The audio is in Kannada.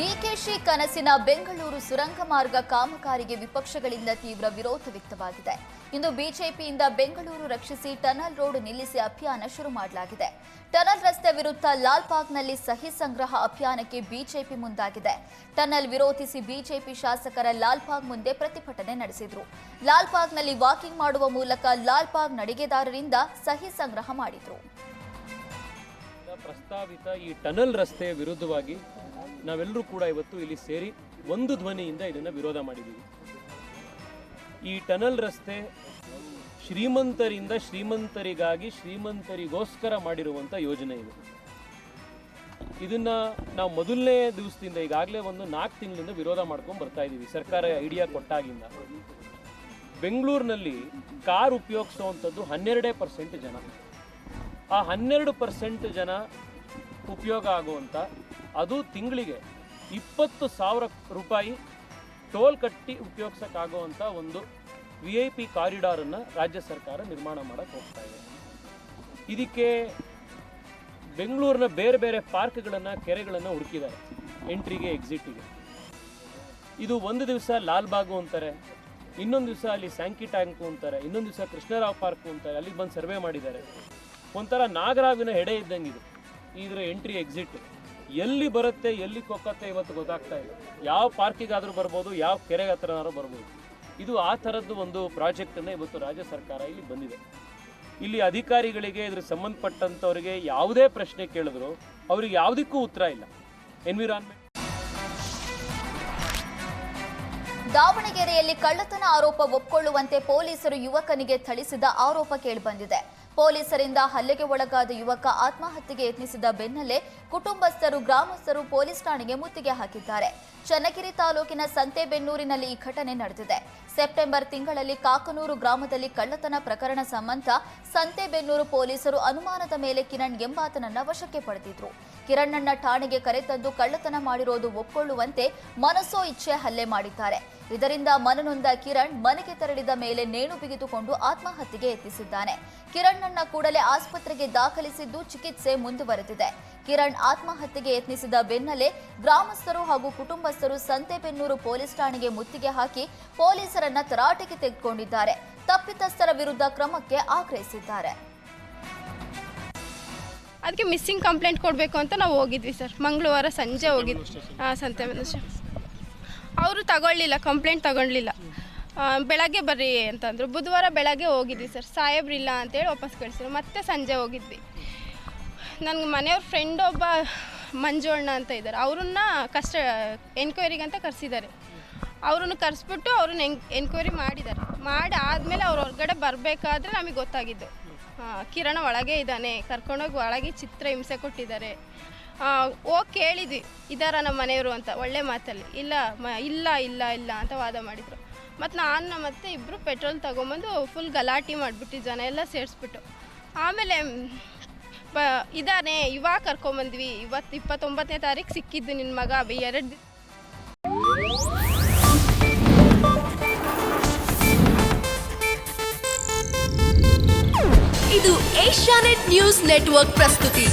ಡಿಕೆಶಿ ಕನಸಿನ ಬೆಂಗಳೂರು ಸುರಂಗ ಮಾರ್ಗ ಕಾಮಗಾರಿಗೆ ವಿಪಕ್ಷಗಳಿಂದ ತೀವ್ರ ವಿರೋಧ ವ್ಯಕ್ತವಾಗಿದೆ. ಇಂದು ಬಿಜೆಪಿಯಿಂದ ಬೆಂಗಳೂರು ರಕ್ಷಿಸಿ ಟನಲ್ ರೋಡ್ ನಿಲ್ಲಿಸಿ ಅಭಿಯಾನ ಶುರು ಮಾಡಲಾಗಿದೆ. ಟನಲ್ ರಸ್ತೆ ವಿರುದ್ಧ ಲಾಲ್ಬಾಗ್ನಲ್ಲಿ ಸಹಿ ಸಂಗ್ರಹ ಅಭಿಯಾನಕ್ಕೆ ಬಿಜೆಪಿ ಮುಂದಾಗಿದೆ. ಟನಲ್ ವಿರೋಧಿಸಿ ಬಿಜೆಪಿ ಶಾಸಕರ ಲಾಲ್ಬಾಗ್ ಮುಂದೆ ಪ್ರತಿಭಟನೆ ನಡೆಸಿದ್ರು. ಲಾಲ್ಬಾಗ್ನಲ್ಲಿ ವಾಕಿಂಗ್ ಮಾಡುವ ಮೂಲಕ ಲಾಲ್ಬಾಗ್ ನಡಿಗೆದಾರರಿಂದ ಸಹಿ ಸಂಗ್ರಹ ಮಾಡಿದ್ರು. ಪ್ರಸ್ತಾವಿತ ಈ ಟನಲ್ ರಸ್ತೆಯ ವಿರುದ್ಧವಾಗಿ ನಾವೆಲ್ಲರೂ ಕೂಡ ಇವತ್ತು ಇಲ್ಲಿ ಸೇರಿ ಒಂದು ಧ್ವನಿಯಿಂದ ಇದನ್ನು ವಿರೋಧ ಮಾಡಿದ್ದೀವಿ. ಈ ಟನಲ್ ರಸ್ತೆ ಶ್ರೀಮಂತರಿಂದ ಶ್ರೀಮಂತರಿಗಾಗಿ ಶ್ರೀಮಂತರಿಗೋಸ್ಕರ ಮಾಡಿರುವಂಥ ಯೋಜನೆ ಇದು. ಇದನ್ನ ನಾವು ಮೊದಲನೇ ದಿವಸದಿಂದ ಈಗಾಗಲೇ ಒಂದು ನಾಲ್ಕು ತಿಂಗಳಿಂದ ವಿರೋಧ ಮಾಡ್ಕೊಂಡು ಬರ್ತಾ ಇದ್ದೀವಿ ಸರ್ಕಾರ ಐಡಿಯಾ ಕೊಟ್ಟಾಗಿಂದ. ಬೆಂಗಳೂರಿನಲ್ಲಿ ಕಾರ್ ಉಪಯೋಗಿಸುವಂಥದ್ದು ಹನ್ನೆರಡೇ ಪರ್ಸೆಂಟ್ ಜನ. ಆ ಹನ್ನೆರಡು ಪರ್ಸೆಂಟ್ ಜನ ಉಪಯೋಗ ಆಗುವಂಥ ಅದು ತಿಂಗಳಿಗೆ ಇಪ್ಪತ್ತು ಸಾವಿರ ರೂಪಾಯಿ ಟೋಲ್ ಕಟ್ಟಿ ಉಪಯೋಗಿಸೋಕ್ಕಾಗುವಂಥ ಒಂದು ವಿ ಐ ಪಿ ಕಾರಿಡಾರನ್ನು ರಾಜ್ಯ ಸರ್ಕಾರ ನಿರ್ಮಾಣ ಮಾಡೋಕ್ಕೆ ಹೋಗ್ತಾ ಇದೆ. ಇದಕ್ಕೆ ಬೆಂಗಳೂರಿನ ಬೇರೆ ಬೇರೆ ಪಾರ್ಕ್ಗಳನ್ನು, ಕೆರೆಗಳನ್ನು ಹುಡುಕಿದ್ದಾರೆ. ಎಂಟ್ರಿಗೆ, ಎಕ್ಸಿಟಿಗೆ. ಇದು ಒಂದು ದಿವಸ ಲಾಲ್ಬಾಗು ಅಂತಾರೆ. ಇನ್ನೊಂದು ದಿವಸ ಅಲ್ಲಿ ಸ್ಯಾಂಕಿ ಟ್ಯಾಂಕು ಅಂತಾರೆ. ಇನ್ನೊಂದು ದಿವಸ ಕೃಷ್ಣರಾವ್ ಪಾರ್ಕು ಅಂತಾರೆ. ಅಲ್ಲಿಗೆ ಬಂದು ಸರ್ವೆ ಮಾಡಿದ್ದಾರೆ. ಒಂಥರ ನಾಗರಾವಿನ ಹೆಡೆ ಇದ್ದಂಗೆ ಇದು. ಇದ್ರ ಎಂಟ್ರಿ ಎಕ್ಸಿಟ್ ಎಲ್ಲಿ ಬರುತ್ತೆ, ಎಲ್ಲಿ ಕೊಕ್ಕತ್ತೆ ಇವತ್ತು ಗೊತ್ತಾಗ್ತಾ ಇಲ್ಲ. ಯಾವ ಪಾರ್ಕಿಗಾದರೂ ಬರ್ಬೋದು, ಯಾವ ಕೆರೆ ಹತ್ರನಾದ್ರೂ ಬರ್ಬೋದು. ಇದು ಆ ಥರದ್ದು ಒಂದು ಪ್ರಾಜೆಕ್ಟನ್ನು ಇವತ್ತು ರಾಜ್ಯ ಸರ್ಕಾರ ಇಲ್ಲಿ ಬಂದಿದೆ. ಇಲ್ಲಿ ಅಧಿಕಾರಿಗಳಿಗೆ, ಇದ್ರ ಸಂಬಂಧಪಟ್ಟಂಥವ್ರಿಗೆ ಯಾವುದೇ ಪ್ರಶ್ನೆ ಕೇಳಿದ್ರು, ಅವ್ರಿಗೆ ಯಾವುದಕ್ಕೂ ಉತ್ತರ ಇಲ್ಲ. ಎನ್ವಿರಾನ್ಮೆಂಟ್ ದಾವಣಗೆರೆಯಲ್ಲಿ ಕಳ್ಳತನ ಆರೋಪ ಒಪ್ಪಿಕೊಳ್ಳುವಂತೆ ಪೊಲೀಸರು ಯುವಕನಿಗೆ ಥಳಿಸಿದ ಆರೋಪ ಕೇಳಿಬಂದಿದೆ ಪೊಲೀಸರಿಂದ ಹಲ್ಲೆಗೆ ಒಳಗಾದ ಯುವಕ ಆತ್ಮಹತ್ಯೆಗೆ ಯತ್ನಿಸಿದ ಬೆನ್ನಲ್ಲೇ ಕುಟುಂಬಸ್ಥರು, ಗ್ರಾಮಸ್ಥರು ಪೊಲೀಸ್ ಠಾಣೆಗೆ ಮುತ್ತಿಗೆ ಹಾಕಿದ್ದಾರೆ. ಚನ್ನಗಿರಿ ತಾಲೂಕಿನ ಸಂತೆಬೆನ್ನೂರಿನಲ್ಲಿ ಈ ಘಟನೆ ನಡೆದಿದೆ. ಸೆಪ್ಟೆಂಬರ್ ತಿಂಗಳಲ್ಲಿ ಕಾಕನೂರು ಗ್ರಾಮದಲ್ಲಿ ಕಳ್ಳತನ ಪ್ರಕರಣ ಸಂಬಂಧ ಸಂತೆಬೆನ್ನೂರು ಪೊಲೀಸರು ಅನುಮಾನದ ಮೇಲೆ ಕಿರಣ್ ಎಂಬಾತನನ್ನ ವಶಕ್ಕೆ ಪಡೆದಿದ್ರು. ಕಿರಣ್ಣನ್ನ ಠಾಣೆಗೆ ಕರೆತಂದು ಕಳ್ಳತನ ಮಾಡಿರೋದು ಒಪ್ಪಿಕೊಳ್ಳುವಂತೆ ಮನಸೋ ಇಚ್ಛೆ ಹಲ್ಲೆ ಮಾಡಿದ್ದಾರೆ. ಇದರಿಂದ ಮನನೊಂದ ಕಿರಣ್ ಮನೆಗೆ ತೆರಳಿದ ಮೇಲೆ ನೇಣು ಬಿಗಿದುಕೊಂಡು ಆತ್ಮಹತ್ಯೆಗೆ ಯತ್ನಿಸಿದ್ದಾನೆ. ಕಿರಣ್ನನ್ನ ಕೂಡಲೇ ಆಸ್ಪತ್ರೆಗೆ ದಾಖಲಿಸಿದ್ದು ಚಿಕಿತ್ಸೆ ಮುಂದುವರೆದಿದೆ. ಕಿರಣ್ ಆತ್ಮಹತ್ಯೆಗೆ ಯತ್ನಿಸಿದ ಬೆನ್ನಲ್ಲೇ ಗ್ರಾಮಸ್ಥರು ಹಾಗೂ ಕುಟುಂಬಸ್ಥರು ಸಂತೆಬೆನ್ನೂರು ಪೊಲೀಸ್ ಠಾಣೆಗೆ ಮುತ್ತಿಗೆ ಹಾಕಿ ಪೊಲೀಸರನ್ನ ತರಾಟೆಗೆ ತೆಗೆದುಕೊಂಡಿದ್ದಾರೆ. ತಪ್ಪಿತಸ್ಥರ ವಿರುದ್ಧ ಕ್ರಮಕ್ಕೆ ಆಗ್ರಹಿಸಿದ್ದಾರೆ. ಅದಕ್ಕೆ ಮಿಸ್ಸಿಂಗ್ ಕಂಪ್ಲೇಂಟ್ ಕೊಡಬೇಕು ಅಂತ ನಾವು ಹೋಗಿದ್ವಿ ಸರ್. ಮಂಗಳವಾರ ಸಂಜೆ ಹೋಗಿದ್ವಿ. ಹಾಂ ಸಂತೆ ಅವರು ತಗೊಳ್ಳಿಲ್ಲ ಕಂಪ್ಲೇಂಟ್ ತಗೊಳ್ಳಿಲ್ಲ. ಬೆಳಗ್ಗೆ ಬರ್ರಿ ಅಂತಂದರು. ಬುಧವಾರ ಬೆಳಗ್ಗೆ ಹೋಗಿದ್ವಿ ಸರ್. ಸಾಹೇಬ್ರಿಲ್ಲ ಅಂತೇಳಿ ವಾಪಸ್ ಕಳಿಸಿದ್ರು. ಮತ್ತೆ ಸಂಜೆ ಹೋಗಿದ್ವಿ. ನನಗೆ ಮನೆಯವ್ರ ಫ್ರೆಂಡ್ ಒಬ್ಬ ಮಂಜೋಣ್ಣ ಅಂತ ಇದ್ದಾರೆ. ಅವ್ರನ್ನ ಕಷ್ಟ ಎನ್ಕ್ವೈರಿಗೆ ಅಂತ ಕರೆಸಿದ್ದಾರೆ. ಅವ್ರನ್ನ ಕರೆಸ್ಬಿಟ್ಟು ಅವ್ರನ್ನ ಎನ್ ಎನ್ಕ್ವೈರಿ ಮಾಡಿದ್ದಾರೆ. ಮಾಡಿ ಆದಮೇಲೆ ಅವ್ರು ಹೊರಗಡೆ ಬರಬೇಕಾದ್ರೆ ನಮಗೆ ಗೊತ್ತಾಗಿದ್ದು. ಕಿರಣ ಒಳಗೆ ಇದ್ದಾನೆ. ಕರ್ಕೊಂಡೋಗಿ ಒಳಗೆ ಚಿತ್ರ ಹಿಂಸೆ ಕೊಟ್ಟಿದ್ದಾರೆ. ಹೋಗಿ ಕೇಳಿದ್ವಿ, ಇದಾರ ನಮ್ಮ ಮನೆಯವರು ಅಂತ, ಒಳ್ಳೆ ಮಾತಲ್ಲಿ, ಇಲ್ಲ, ಮ, ಇಲ್ಲ ಇಲ್ಲ ಇಲ್ಲ ಅಂತ ವಾದ ಮಾಡಿದರು. ಮತ್ತು ನಾನು ಮತ್ತೆ ಇಬ್ಬರು ಪೆಟ್ರೋಲ್ ತೊಗೊಂಬಂದು ಫುಲ್ ಗಲಾಟೆ ಮಾಡಿಬಿಟ್ಟು ಜನ ಎಲ್ಲ ಸೇರಿಸ್ಬಿಟ್ಟು. ಆಮೇಲೆ, ಬ, ಇದಾನೆ, ಇವಾಗ ಕರ್ಕೊಂಬಂದ್ವಿ, ಇವತ್ತು ಇಪ್ಪತ್ತೊಂಬತ್ತನೇ ತಾರೀಕು ಸಿಕ್ಕಿದ್ದು ನಿನ್ನ ಮಗ ಎರಡು ಇದು ಏಷ್ಯಾನೆಟ್ ನ್ಯೂಸ್ ನೆಟ್ವರ್ಕ್ ಪ್ರಸ್ತುತಿ.